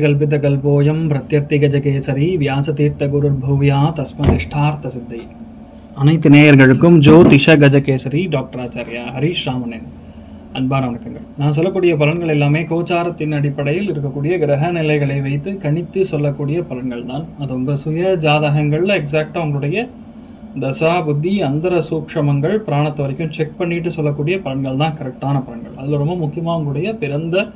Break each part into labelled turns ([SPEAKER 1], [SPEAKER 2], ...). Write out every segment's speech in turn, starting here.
[SPEAKER 1] கல்போயம் பிரத்யர்த்திகல்பிதகல்போயம் பிரத்யர்த்திகஜகேசரி வியாசதீர்த்த குருர்பூவியா தஸ்மதிஷ்டார்த்த சித்தை அனைத்து நேயர்களுக்கும் ஜோதிஷ கஜகேசரி டாக்டர் ஆச்சாரியா ஹரிஷ் ராமனன் அன்பான வணக்கங்கள் நான் சொல்லக்கூடிய பலன்கள் எல்லாமே கோச்சாரத்தின் அடிப்படையில் இருக்கக்கூடிய கிரக நிலைகளை வைத்து கணித்து சொல்லக்கூடிய பலன்கள் தான். அது உங்கள் சுய ஜாதகங்களில் எக்ஸாக்டாக உங்களுடைய தசா புத்தி அந்தர சூக்ஷமங்கள் பிராணத்தை வரைக்கும் செக் பண்ணிட்டு சொல்லக்கூடிய பலன்கள் தான் கரெக்டான பலன்கள். அதில் ரொம்ப முக்கியமாக உங்களுடைய பிறந்த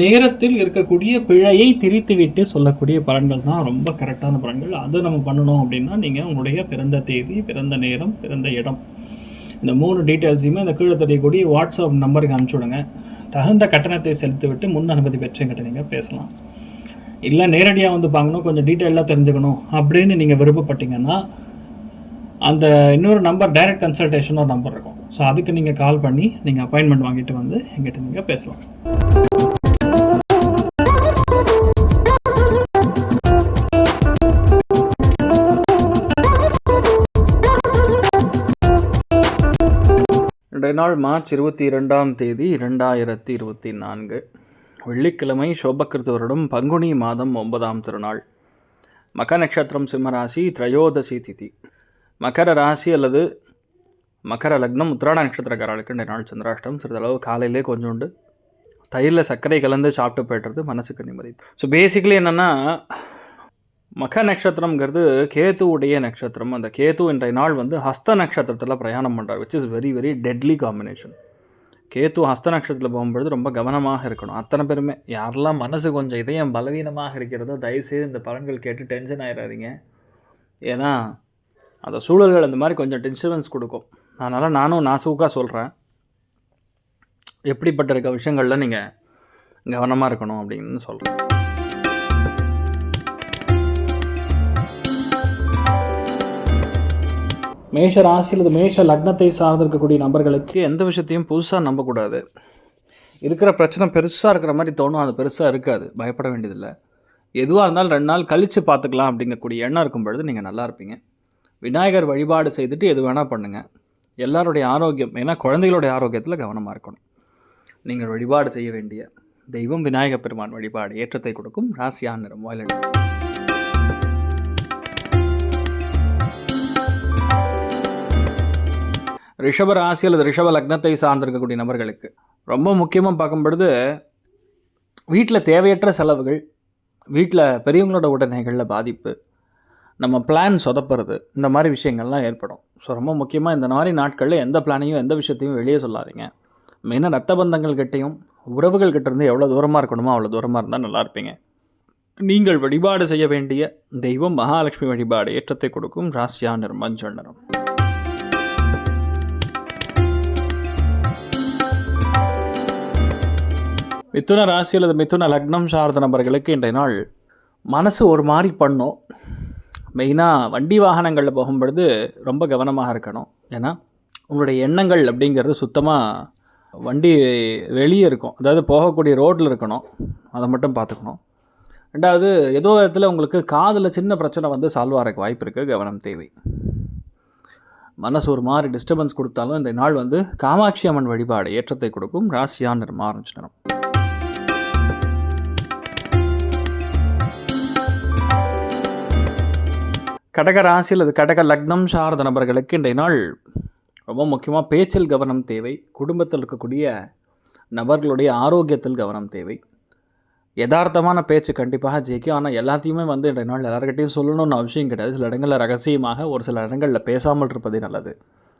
[SPEAKER 1] நேரத்தில் இருக்கக்கூடிய பிழையை திரித்துவிட்டு சொல்லக்கூடிய பலன்கள் தான் ரொம்ப கரெக்டான பலன்கள். அதை நம்ம பண்ணணும் அப்படின்னா நீங்கள் உங்களுடைய பிறந்த தேதி பிறந்த நேரம் பிறந்த இடம். இந்த மூணு டீட்டெயில்ஸையுமே இந்த கீழே தெரியக்கூடிய வாட்ஸ்அப் நம்பருக்கு அனுப்பிச்சி விடுங்க தகுந்த கட்டணத்தை செலுத்திவிட்டு முன் அனுமதி பெற்றுங்கிட்ட நீங்கள் பேசலாம். இல்லை நேரடியாக வந்து பார்க்கணும் கொஞ்சம் டீட்டெயிலாக தெரிஞ்சுக்கணும் அப்படின்னு நீங்கள் விருப்பப்பட்டீங்கன்னா அந்த இன்னொரு நம்பர் டைரக்ட் கன்சல்டேஷன் ஒரு நம்பர் இருக்கும். ஸோ அதுக்கு நீங்கள் கால் பண்ணி நீங்கள் அப்பாயின்மெண்ட் வாங்கிட்டு வந்து எங்கிட்ட நீங்கள் பேசலாம். இன்றைய நாள் மார்ச் இருபத்தி இரண்டாம் தேதி இரண்டாயிரத்தி இருபத்தி நான்கு வெள்ளிக்கிழமை சோபக்கிருத்து வருடம் பங்குனி மாதம் ஒன்பதாம் திருநாள். மக நட்சத்திரம் சிம்மராசி திரையோதசி திதி. மகர ராசி அல்லது மகர லக்னம் உத்திராட நட்சத்திரக்காரர்களுக்கு இன்றைய நாள் சந்திராஷ்டம். சிறிதளவு காலையிலே கொஞ்சோண்டு தயிரில் சர்க்கரை கலந்து சாப்பிட்டு போய்ட்டுறது மனசுக்கு நிம்மதி. ஸோ பேசிக்கலி என்னென்னா மக நட்சத்திரம்ங்கிறது கேத்துவுடைய நட்சத்திரம். அந்த கேத்து இன்றைய நாள் வந்து ஹஸ்த நட்சத்திரத்தில் பிரயாணம் பண்ணுறார் which is very very deadly combination Ketu Hasta நட்சத்திரத்தில் போகும்பொழுது ரொம்ப கவனமாக இருக்கணும். அத்தனை பேருமே யாரெல்லாம் மனசு கொஞ்சம் இதயம் பலவீனமாக இருக்கிறதோ தயவுசெய்து இந்த பலன்கள் கேட்டு டென்ஷன் ஆகிடாதீங்க ஏன்னா அந்த சூழல்கள் அந்த மாதிரி கொஞ்சம் டிஸ்டர்பன்ஸ் கொடுக்கும். அதனால் நானும் நாசூக்காக சொல்கிறேன் எப்படிப்பட்ட இருக்க விஷயங்களில் நீங்கள் கவனமாக இருக்கணும் அப்படின்னு சொல்கிறேன் மேஷ ராசி அல்லது மேஷ லக்னத்தை சார்ந்திருக்கக்கூடிய நபர்களுக்கு எந்த விஷயத்தையும் புதுசாக நம்பக்கூடாது. இருக்கிற பிரச்சனை பெருசாக இருக்கிற மாதிரி தோணும். அது பெருசாக இருக்காது. பயப்பட வேண்டியதில்லை. எதுவாக இருந்தாலும் ரெண்டு நாள் கழித்து பார்த்துக்கலாம் அப்படிங்கக்கூடிய எண்ணம் இருக்கும் பொழுது நீங்கள் நல்லா இருப்பீங்க. விநாயகர் வழிபாடு செய்துட்டு எது வேணால் பண்ணுங்கள் எல்லாருடைய ஆரோக்கியம் ஏன்னா குழந்தைகளுடைய ஆரோக்கியத்தில் கவனமாக இருக்கணும். நீங்கள் வழிபாடு செய்ய வேண்டிய தெய்வம் விநாயகப் பெருமான் வழிபாடு ஏற்றத்தை கொடுக்கும். ராசியான நிறம் வயலட் ரிஷப ராசி அல்லது ரிஷப லக்னத்தை சார்ந்திருக்கக்கூடிய நபர்களுக்கு ரொம்ப முக்கியமாக பார்க்கும்பொழுது வீட்டில் தேவையற்ற செலவுகள் வீட்டில் பெரியவங்களோட உடனேகளில் பாதிப்பு நம்ம பிளான் சொதப்புறது இந்த மாதிரி விஷயங்கள்லாம் ஏற்படும். ஸோ ரொம்ப முக்கியமாக இந்த மாதிரி நாட்களில் எந்த பிளானையும் எந்த விஷயத்தையும் வெளியே சொல்லாதீங்க. மெயினாக ரத்த பந்தங்கள் கிட்டேயும் உறவுகள் இருந்து எவ்வளோ தூரமாக இருக்கணுமோ அவ்வளோ தூரமாக இருந்தால் நல்லா இருப்பீங்க. நீங்கள் வழிபாடு செய்ய வேண்டிய தெய்வம் மகாலட்சுமி வழிபாடு ஏற்றத்தை கொடுக்கும் ராசியா நிறம் மஞ்சள் நிறம். மிதுன ராசி அல்லது மிதுன லக்னம் சார்ந்த நபர்களுக்கு இன்றைய நாள் மனசு ஒரு மாதிரி பண்ணும். மெயினாக வண்டி வாகனங்களில் போகும்பொழுது ரொம்ப கவனமாக இருக்கணும். ஏன்னா உங்களுடைய எண்ணங்கள் அப்படிங்கிறது சுத்தமாக வண்டி வெளியே இருக்கும். அதாவது போகக்கூடிய ரோட்டில் இருக்கணும். அதை மட்டும் பார்த்துக்கணும். ரெண்டாவது ஏதோ விதத்தில் உங்களுக்கு காதில் சின்ன பிரச்சனை வந்து சால்வ் ஆகிறக்கு வாய்ப்பு இருக்குது கவனம் தேவை. மனசு ஒரு மாதிரி டிஸ்டர்பன்ஸ் கொடுத்தாலும் இந்த நாள் வந்து காமாட்சி அம்மன் வழிபாடு ஏற்றத்தை கொடுக்கும். ராசியான நிறம் ஆரஞ்சு நிறம் கடக ராசி அல்லது கடக லக்னம் சார்ந்த நபர்களுக்கு இன்றைய நாள் ரொம்ப முக்கியமாக பேச்சில் கவனம் தேவை குடும்பத்தில் இருக்கக்கூடிய நபர்களுடைய ஆரோக்கியத்தில் கவனம் தேவை. யதார்த்தமான பேச்சு கண்டிப்பாக ஜெயிக்கும். ஆனால் எல்லாத்தையுமே வந்து இன்றைய நாள் எல்லாருக்கிட்டையும் சொல்லணும்னு அவசியம் கிடையாது. சில இடங்களில் ரகசியமாக ஒரு சில இடங்களில் பேசாமல் இருப்பதே நல்லது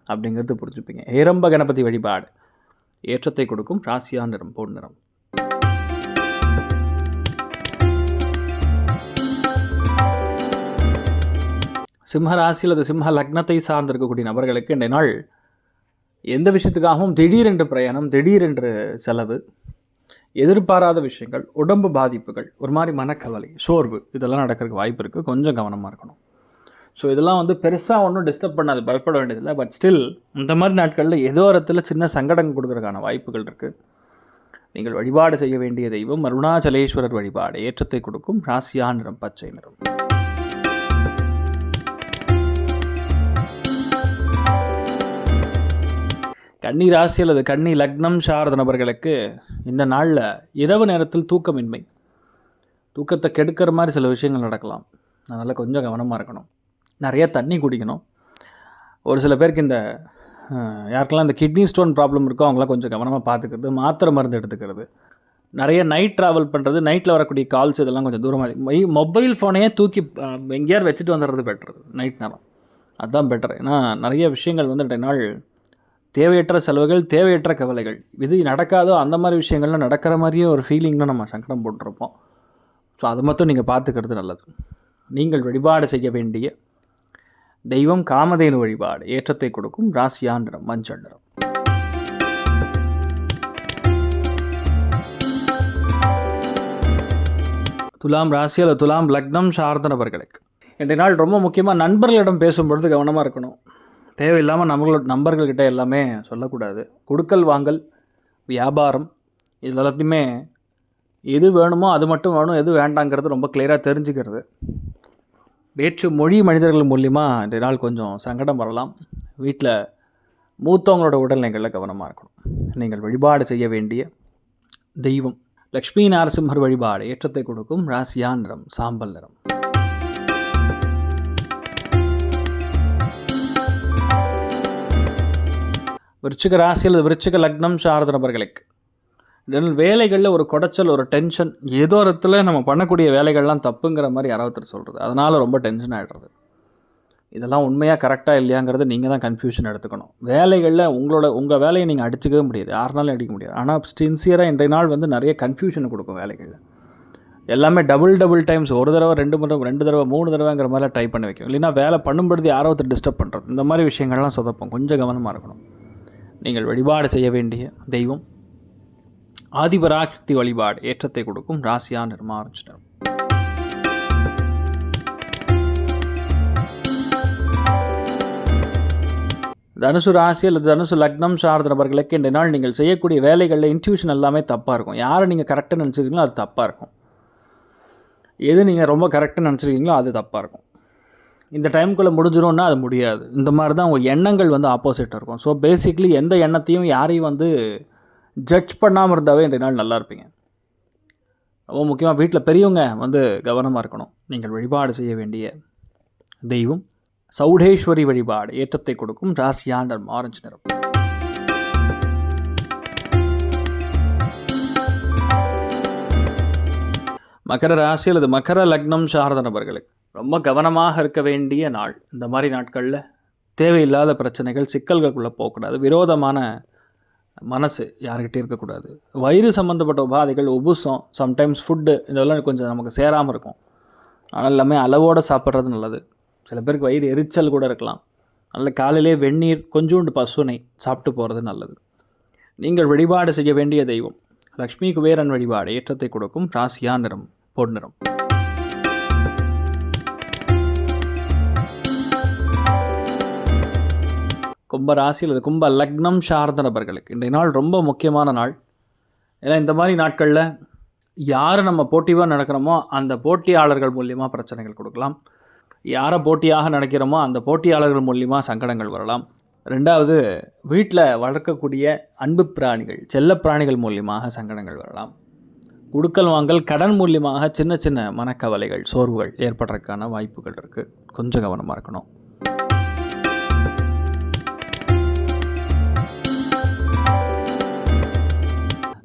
[SPEAKER 1] அப்படிங்கிறது புரிஞ்சுப்பீங்க. ஏரம்ப கணபதி வழிபாடு ஏற்றத்தை கொடுக்கும். ராசியா நிறம் பொன் நிறம். சிம்ம ராசி அல்லது சிம்ம லக்னத்தை சார்ந்திருக்கக்கூடிய நபர்களுக்கு இன்றைய நாள் எந்த விஷயத்துக்காகவும் திடீரென்று பிரயாணம் திடீரென்று செலவு எதிர்பாராத விஷயங்கள் உடம்பு பாதிப்புகள் ஒரு மாதிரி மனக்கவலை சோர்வு இதெல்லாம் நடக்கிறதுக்கு வாய்ப்பு இருக்குது கொஞ்சம் கவனமாக இருக்கணும். ஸோ இதெல்லாம் வந்து பெருசாக ஒன்றும் டிஸ்டர்ப் பண்ணாது பயப்பட வேண்டியதில்லை. பட் ஸ்டில் இந்த மாதிரி நாட்களில் ஏதோ இடத்துல சின்ன சங்கடம் கொடுக்குறதுக்கான வாய்ப்புகள் இருக்குது நீங்கள் வழிபாடு செய்ய வேண்டிய தெய்வம் அருணாச்சலேஸ்வரர் வழிபாடு ஏற்றத்தை கொடுக்கும் ராசியா நிறம் பச்சை நிறம். கன்னி ராசி அல்லது கன்னி லக்னம் சார்ந்த நபர்களுக்கு இந்த நாளில் இரவு நேரத்தில் தூக்கமின்மை. தூக்கத்தை கெடுக்கிற மாதிரி சில விஷயங்கள் நடக்கலாம். அதனால் கொஞ்சம் கவனமாக இருக்கணும். நிறைய தண்ணி குடிக்கணும். ஒரு சில பேருக்கு இந்த யாருக்கெல்லாம் இந்த கிட்னி ஸ்டோன் ப்ராப்ளம் இருக்கோ அவங்களாம் கொஞ்சம் கவனமாக பார்த்துக்கிறது மாத்திரை மருந்து எடுத்துக்கிறது. நிறைய நைட் ட்ராவல் பண்ணுறது நைட்டில் வரக்கூடிய கால்ஸ் இதெல்லாம் கொஞ்சம் தூரமாக மொபைல் ஃபோனையே தூக்கி அஹ், எங்கேயாவது வச்சுட்டு வந்துடுறது பெட்ரு நைட் நேரம். அதுதான் பெட்டர் ஏன்னா நிறைய விஷயங்கள் வந்து ரெண்டு நாள் தேவையற்ற செலவுகள் தேவையற்ற கவலைகள். இது நடக்காதோ அந்த மாதிரி விஷயங்கள்லாம் நடக்கிற மாதிரியே ஒரு ஃபீலிங்கில் நம்ம சங்கடம் போட்டிருப்போம். ஸோ அதை மட்டும் நீங்கள் பார்த்துக்கிறது நல்லது. நீங்கள் வழிபாடு செய்ய வேண்டிய தெய்வம் காமதேனு வழிபாடு ஏற்றத்தை கொடுக்கும் ராசியான் நிறம் மஞ்சள் நிறம். துலாம் ராசி அல்லது துலாம் லக்னம் சார்ந்த நபர்களுக்கு. இன்றைய நாள் ரொம்ப முக்கியமாக நண்பர்களிடம் பேசும்பொழுது கவனமாக இருக்கணும். தேவையில்லாமல் நம்மளோட நண்பர்கள்கிட்ட எல்லாமே சொல்லக்கூடாது. கொடுக்கல் வாங்கல் வியாபாரம் இது எல்லாத்தையுமே எது வேணுமோ அது மட்டும் வேணும் எது வேண்டாங்கிறது ரொம்ப கிளியராக தெரிஞ்சுக்கிறது. வேற்று மொழி மனிதர்கள் மூலிமா இன்றைய நாள் கொஞ்சம் சங்கடம் வரலாம். வீட்டில் மூத்தவங்களோட உடல்நிலைகளில் கவனமாக இருக்கணும். நீங்கள் வழிபாடு செய்ய வேண்டிய தெய்வம். லக்ஷ்மி நரசிம்மர் வழிபாடு ஏற்றத்தை கொடுக்கும். ராசியா நிறம் சாம்பல் நிறம். விருச்சிக ராசி அல்லது விருச்சிக லக்னம் சார்ந்த நபர்களுக்கு. வேலைகளில் ஒரு குடைச்சல் ஒரு டென்ஷன் ஏதோ இடத்துல நம்ம பண்ணக்கூடிய வேலைகள்லாம் தப்புங்கிற மாதிரி யாராவது சொல்கிறது அதனால் ரொம்ப டென்ஷன் ஆகிடுறது இதெல்லாம் உண்மையாக கரெக்டாக இல்லையாங்கிறது நீங்கள் தான் கன்ஃபியூஷன் எடுத்துக்கணும். வேலைகளில் உங்களோட உங்கள் வேலையை நீங்கள் அடிச்சுக்கவே முடியாது. யாருனாலும் அடிக்க முடியாது. ஆனால் சின்சியராக இன்றைய நாள் வந்து நிறைய கன்ஃபியூஷனை கொடுக்கும் வேலைகளில். எல்லாமே டபுள் டபுள் டைம்ஸ் ஒரு தடவை ரெண்டு தடவை ரெண்டு தடவை மூணு தடவைங்கிற மாதிரிலாம் ட்ரை பண்ணி வைக்கும். இல்லைன்னா வேலை பண்ணும்பொழுது யாரோ ஒருத்தர் டிஸ்டர்ப் பண்ணுறது இந்த மாதிரி விஷயங்கள்லாம் சொதப்போம். கொஞ்சம் கவனமாக இருக்கணும். நீங்கள் வழிபாடு செய்ய வேண்டிய தெய்வம். ஆதிபராக்தி வழிபாடு ஏற்றத்தை கொடுக்கும் ராசியா நிர்மாரிச்சினர் தனுசு ராசி அல்லது தனுசு லக்னம் சார்ந்த நபர்களுக்கு இந்த நாள் நீங்கள் செய்யக்கூடிய வேலைகளில் இன்ட்யூஷன் எல்லாமே தப்பாக இருக்கும். யாரை நீங்கள் கரெக்டாக நினச்சிருக்கீங்களோ அது தப்பாக இருக்கும். எது நீங்கள் ரொம்ப கரெக்டாக நினச்சிருக்கீங்களோ அது தப்பாக இருக்கும். இந்த டைமுக்குள்ளே முடிஞ்சிடும்னா அது முடியாது. இந்த மாதிரி தான் உங்கள் எண்ணங்கள் வந்து ஆப்போசிட்டாக இருக்கும். ஸோ பேசிக்லி எந்த எண்ணத்தையும் யாரையும் வந்து ஜட்ஜ் பண்ணாமல் இருந்தாவே இன்றைய நாள் நல்லா இருப்பீங்க. ரொம்ப முக்கியமாக வீட்டில் பெரியவங்க வந்து கவனமாக இருக்கணும். நீங்கள் வழிபாடு செய்ய வேண்டிய தெய்வம் சௌடேஸ்வரி வழிபாடு ஏற்றத்தை கொடுக்கும் ராசியாண்டர் ஆரஞ்சு நிறம். மகர ராசி அல்லது மகர லக்னம் சாரத நபர்களுக்கு ரொம்ப கவனமாக இருக்க வேண்டிய நாள். இந்த மாதிரி நாட்களில் தேவையில்லாத பிரச்சனைகள் சிக்கல்களுக்குள்ளே போகக்கூடாது. விரோதமான மனசு யாருக்கிட்டே இருக்கக்கூடாது. வயிறு சம்மந்தப்பட்ட உபாதைகள் உபுசம் சம்டைம்ஸ் ஃபுட்டு இதெல்லாம் கொஞ்சம் நமக்கு சேராமல் இருக்கும். ஆனால் எல்லாமே அளவோடு சாப்பிட்றது நல்லது. சில பேருக்கு வயிறு எரிச்சல் கூட இருக்கலாம். நல்ல காலையிலே வெந்நீர் கொஞ்சோண்டு பசுனை சாப்பிட்டு போகிறது நல்லது. நீங்கள் வழிபாடு செய்ய வேண்டிய தெய்வம். லக்ஷ்மி குபேரன் வழிபாடு ஏற்றத்தை கொடுக்கும். ராசியா நிறம் பொன்னிறம் கும்ப ராசி அல்லது கும்ப லக்னம் சார்ந்த நபர்களுக்கு. இன்றைய நாள் ரொம்ப முக்கியமான நாள். ஏன்னா இந்த மாதிரி நாட்களில் யார் நம்ம போட்டிவாக நடக்கிறோமோ அந்த போட்டியாளர்கள் மூலியமாக பிரச்சனைகள் கொடுக்கலாம். யாரை போட்டியாக நினைக்கிறோமோ அந்த போட்டியாளர்கள் மூலியமாக சங்கடங்கள் வரலாம். ரெண்டாவது வீட்டில் வளர்க்கக்கூடிய அன்பு பிராணிகள் செல்ல பிராணிகள் மூலியமாக சங்கடங்கள் வரலாம். குடுக்கல் வாங்கல் கடன் மூலியமாக சின்ன சின்ன மனக்கவலைகள் சோர்வுகள் ஏற்படுறதுக்கான வாய்ப்புகள் இருக்குது கொஞ்சம் கவனமாக இருக்கணும்.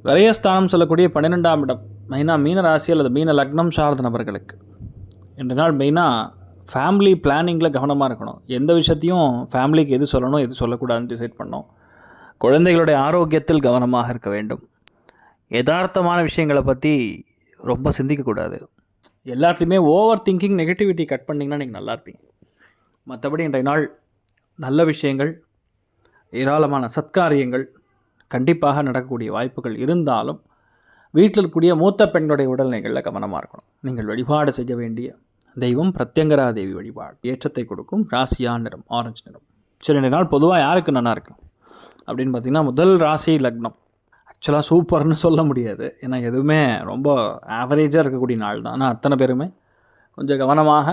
[SPEAKER 1] விரயஸ்தானம் சொல்லக்கூடிய பன்னிரெண்டாம் இடம். மெயினாக மீன ராசி அல்லது மீன லக்னம் சார்ந்த நபர்களுக்கு. இன்று நாள் மெயினாக ஃபேமிலி பிளானிங்கில் கவனமாக இருக்கணும். எந்த விஷயத்தையும் ஃபேமிலிக்கு எது சொல்லணும் எது சொல்லக்கூடாதுன்னு டிசைட் பண்ணோம் குழந்தைகளுடைய ஆரோக்கியத்தில் கவனமாக இருக்க வேண்டும். யதார்த்தமான விஷயங்களை பற்றி ரொம்ப சிந்திக்கக்கூடாது எல்லாத்தையுமே ஓவர் திங்கிங் நெகட்டிவிட்டி கட் பண்ணிங்கன்னா நீங்கள் நல்லா இருப்பீங்க. மற்றபடி இன்றைய நாள் நல்ல விஷயங்கள் ஏராளமான சத்காரியங்கள் கண்டிப்பாக நடக்கக்கூடிய வாய்ப்புகள் இருந்தாலும் வீட்டில் இருக்கக்கூடிய மூத்த பெண்களுடைய உடல்நிலைகளில் கவனமாக இருக்கணும். நீங்கள் வழிபாடு செய்ய வேண்டிய தெய்வம் பிரத்யங்கரா தேவி வழிபாடு. ஏற்றத்தை கொடுக்கும் ராசியா நிறம் ஆரஞ்சு நிறம். சரி ரெண்டு நாள் பொதுவாக யாருக்கு நல்லா அப்படின்னு பார்த்தீங்கன்னா முதல் ராசி லக்னம். ஆக்சுவலாக சூப்பர்னு சொல்ல முடியாது. ஏன்னா எதுவுமே ரொம்ப ஆவரேஜாக இருக்கக்கூடிய நாள் தான். ஆனால் அத்தனை பேருமே கொஞ்சம் கவனமாக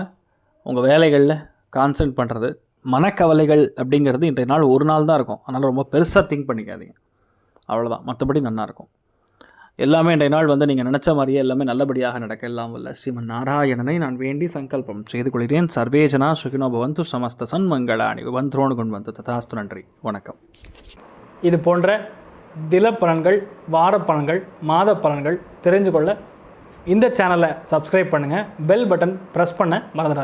[SPEAKER 1] உங்கள் வேலைகளில் கான்சன்ட் பண்ணுறது மனக்கவலைகள் அப்படிங்கிறது இன்றைய நாள் ஒரு நாள் தான் இருக்கும். அதனால் ரொம்ப பெருசாக திங்க் பண்ணிக்காதீங்க. அவ்வளோதான் மற்றபடி நல்லாயிருக்கும் எல்லாமே இன்றைய நாள் வந்து நீங்கள் நினச்ச மாதிரியே எல்லாமே நல்லபடியாக நடக்க எல்லாம் வல்ல. ஸ்ரீமன் நாராயணனை நான் வேண்டி சங்கல்பம் செய்து கொள்கிறேன். சர்வேஜனா சுகினோ பவந்து சமஸ்த சன்மங்களாணி வந்தோன் கொண்டு வந்து ததாஸ்து நன்றி. வணக்கம். இது போன்ற தில பலன்கள் வார பலன்கள் மாத பலன்கள் தெரிஞ்சு கொள்ள இந்த சேனலை சப்ஸ்கிரைப் பண்ணுங்கள் பெல் பட்டன் ப்ரெஸ் பண்ண மறந்துடாது